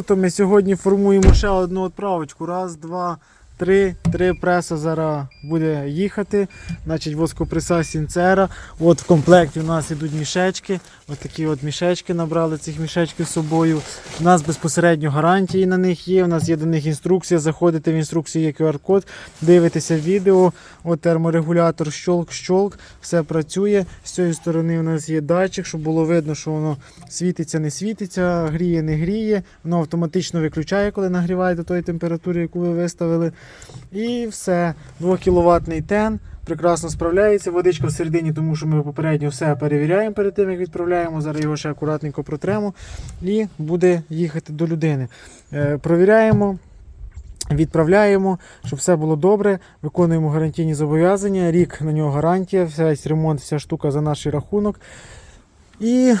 То ми сьогодні формуємо ще одну відправочку. Раз, два, три. Три преса зараз буде їхати. Значить, воскопреса Сінцера. От в комплекті у нас ідуть мішечки. От такі от мішечки набрали цих мішечків з собою. У нас безпосередньо гарантії на них є. У нас є до них інструкція. Заходите в інструкцію, є QR-код, дивитеся відео. От терморегулятор, щолк, щолк, все працює. З цієї сторони у нас є датчик, щоб було видно, що воно світиться, не світиться, гріє, не гріє. Воно автоматично виключає, коли нагріває до тої температури, яку ви виставили. І все. 2 кВт тен. Прекрасно справляється. Водичка всередині, тому що ми попередньо все перевіряємо перед тим, як відправляємо. Зараз його ще акуратненько протремо і буде їхати до людини. Е, Провіряємо. Відправляємо, щоб все було добре. Виконуємо гарантійні зобов'язання. Рік на нього гарантія, весь ремонт, вся штука за наш рахунок. І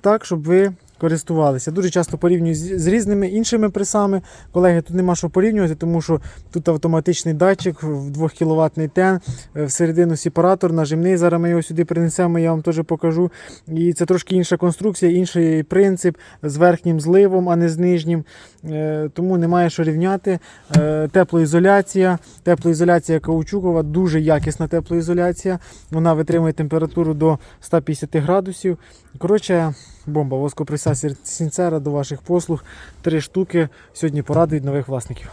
так, щоб ви користувалися. Дуже часто порівнюю з, різними іншими пресами. Колеги, тут нема що порівнювати, тому що тут автоматичний датчик в 2 кВт тен, е, всередину сепаратор нажимний. Зараз ми його сюди принесемо, я вам теж покажу. І це трошки інша конструкція, інший принцип з верхнім зливом, а не з нижнім. Е, Тому немає що рівняти. Е, Теплоізоляція. Теплоізоляція каучукова, дуже якісна теплоізоляція. Вона витримує температуру до 150 градусів. Коротше, бомба. Воскопреса Сінцера до ваших послуг. Три штуки. Сьогодні порадують нових власників.